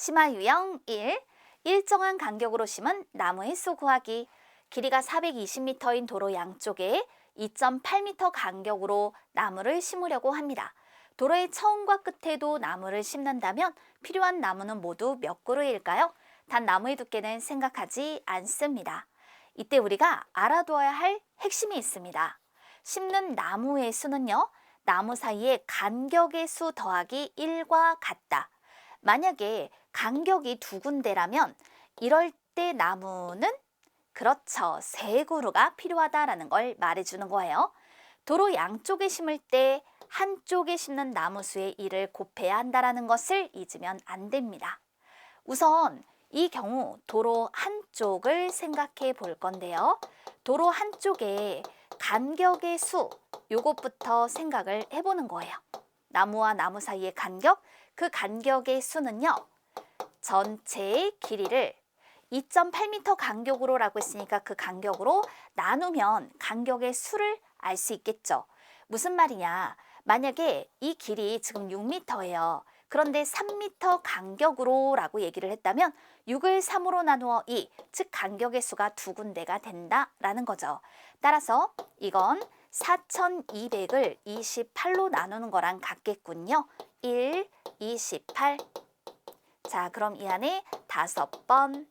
심화 유형 1. 일정한 간격으로 심은 나무의 수 구하기. 길이가 420m인 도로 양쪽에 2.8m 간격으로 나무를 심으려고 합니다. 도로의 처음과 끝에도 나무를 심는다면 필요한 나무는 모두 몇 그루일까요? 단 나무의 두께는 생각하지 않습니다. 이때 우리가 알아두어야 할 핵심이 있습니다. 심는 나무의 수는요, 나무 사이의 간격의 수 더하기 1과 같다. 만약에 간격이 두 군데라면 이럴 때 나무는 그렇죠. 세 그루가 필요하다라는 걸 말해주는 거예요. 도로 양쪽에 심을 때 한쪽에 심는 나무 수의 1을 곱해야 한다라는 것을 잊으면 안 됩니다. 우선 이 경우 도로 한쪽을 생각해 볼 건데요. 도로 한쪽에 간격의 수, 요것부터 생각을 해보는 거예요. 나무와 나무 사이의 간격, 그 간격의 수는요. 전체의 길이를 2.8m 간격으로라고 했으니까 그 간격으로 나누면 간격의 수를 알 수 있겠죠. 무슨 말이냐? 만약에 이 길이 지금 6m예요. 그런데 3m 간격으로라고 얘기를 했다면 6을 3으로 나누어 2, 즉 간격의 수가 두 군데가 된다라는 거죠. 따라서 이건 4200을 28로 나누는 거랑 같겠군요. 1, 28. 자, 그럼 이 안에 다섯 번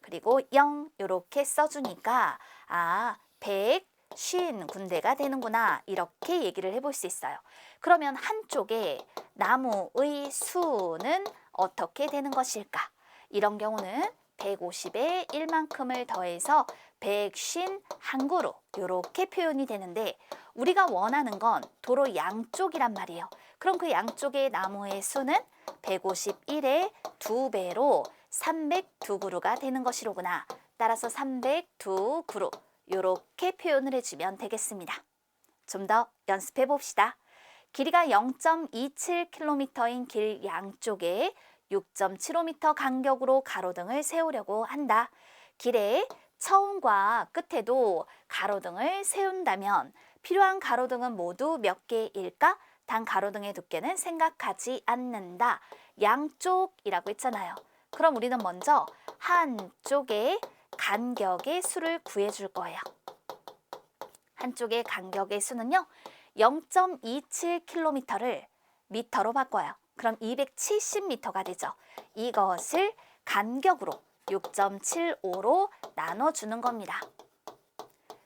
그리고 0 이렇게 써주니까 아, 150 군데가 되는구나 이렇게 얘기를 해볼 수 있어요. 그러면 한쪽에 나무의 수는 어떻게 되는 것일까? 이런 경우는 150에 1만큼을 더해서 151 그루 이렇게 표현이 되는데 우리가 원하는 건 도로 양쪽이란 말이에요. 그럼 그 양쪽의 나무의 수는 151의 2배로 302그루가 되는 것이로구나. 따라서 302그루 이렇게 표현을 해주면 되겠습니다. 좀 더 연습해 봅시다. 길이가 0.27km인 길 양쪽에 6.75m 간격으로 가로등을 세우려고 한다. 길의 처음과 끝에도 가로등을 세운다면 필요한 가로등은 모두 몇 개일까? 단 가로등의 두께는 생각하지 않는다. 양쪽이라고 했잖아요. 그럼 우리는 먼저 한쪽의 간격의 수를 구해줄 거예요. 한쪽의 간격의 수는요. 0.27km를 미터로 바꿔요. 그럼 270m가 되죠. 이것을 간격으로 6.75로 나눠주는 겁니다.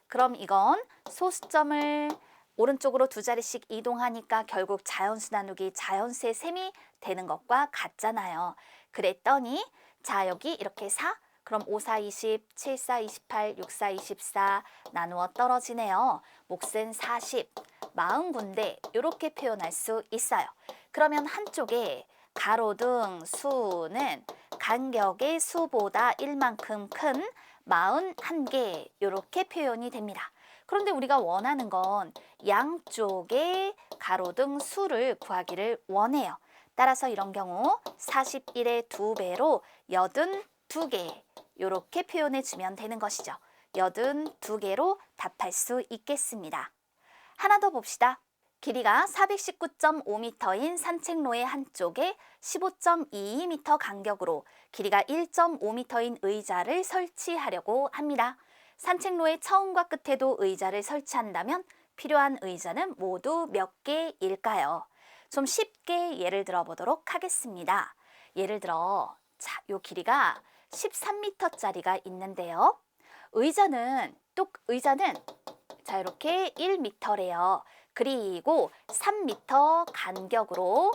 그럼 이건 소수점을 오른쪽으로 두 자리씩 이동하니까 결국 자연수 나누기 자연수의 셈이 되는 것과 같잖아요. 그랬더니 자 여기 이렇게 4 그럼 5, 4, 20, 7, 4, 28, 6, 4, 24 나누어 떨어지네요. 몫은 40, 40군데 이렇게 표현할 수 있어요. 그러면 한쪽에 가로등 수는 간격의 수보다 1만큼 큰 41개 이렇게 표현이 됩니다. 그런데 우리가 원하는 건 양쪽의 가로등 수를 구하기를 원해요. 따라서 이런 경우 41의 2배로 82개 이렇게 표현해 주면 되는 것이죠. 82개로 답할 수 있겠습니다. 하나 더 봅시다. 길이가 419.5m인 산책로의 한쪽에 15.22m 간격으로 길이가 1.5m인 의자를 설치하려고 합니다. 산책로의 처음과 끝에도 의자를 설치한다면 필요한 의자는 모두 몇 개일까요? 좀 쉽게 예를 들어 보도록 하겠습니다. 예를 들어, 자, 요 길이가 13m짜리가 있는데요. 의자는, 또 의자는 자, 이렇게 1m래요. 그리고 3m 간격으로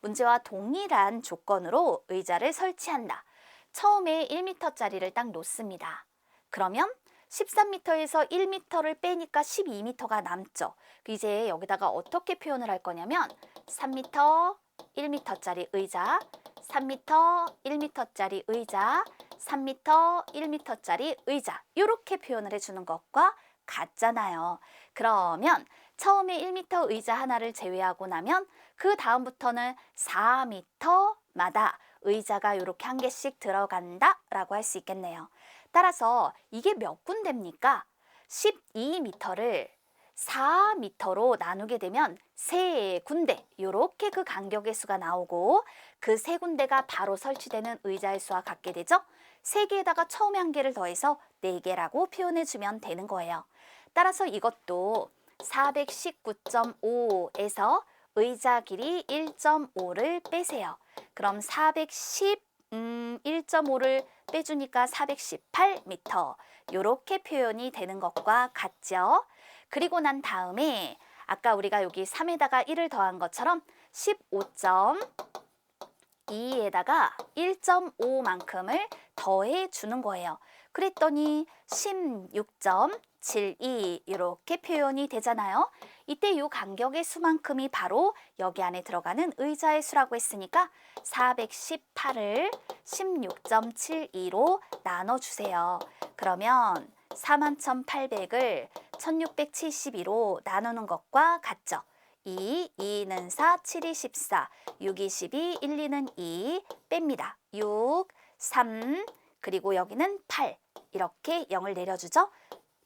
문제와 동일한 조건으로 의자를 설치한다. 처음에 1m짜리를 딱 놓습니다. 그러면 13m에서 1m를 빼니까 12m가 남죠. 이제 여기다가 어떻게 표현을 할 거냐면 3m, 1m짜리 의자, 3m, 1m짜리 의자, 3m, 1m짜리 의자 이렇게 표현을 해주는 것과 같잖아요. 그러면 처음에 1m 의자 하나를 제외하고 나면 그 다음부터는 4m마다 의자가 이렇게 한 개씩 들어간다 라고 할 수 있겠네요. 따라서 이게 몇 군데입니까? 12m를 4m로 나누게 되면 세 군데 이렇게 그 간격의 수가 나오고 그 세 군데가 바로 설치되는 의자의 수와 같게 되죠. 세 개에다가 처음에 한 개를 더해서 네 개라고 표현해 주면 되는 거예요. 따라서 이것도 419.5에서 의자 길이 1.5를 빼세요. 그럼 410 음, 1.5를 빼주니까 418m. 이렇게 표현이 되는 것과 같죠. 그리고 난 다음에 아까 우리가 여기 3에다가 1을 더한 것처럼 15.2에다가 1.5만큼을 더해 주는 거예요. 그랬더니 16.72 이렇게 표현이 되잖아요. 이때 이 간격의 수만큼이 바로 여기 안에 들어가는 의자의 수라고 했으니까 418을 16.72로 나눠주세요. 그러면 41,800을 1672로 나누는 것과 같죠. 2, 2는 4, 7이 14, 6, 2, 12, 1, 2는 2 뺍니다. 6, 3, 그리고 여기는 8 이렇게 0을 내려주죠.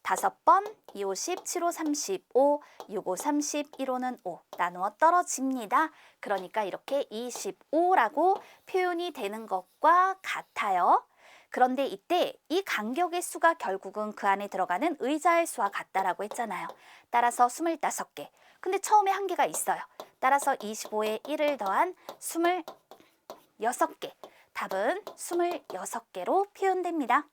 다섯 번, 2, 5, 10, 7, 5, 35, 6, 5, 30, 1호는 5 나누어 떨어집니다. 그러니까 이렇게 25라고 표현이 되는 것과 같아요. 그런데 이때 이 간격의 수가 결국은 그 안에 들어가는 의자의 수와 같다라고 했잖아요. 따라서 25개. 근데 처음에 한 개가 있어요. 따라서 25에 1을 더한 26개. 답은 26개로 표현됩니다.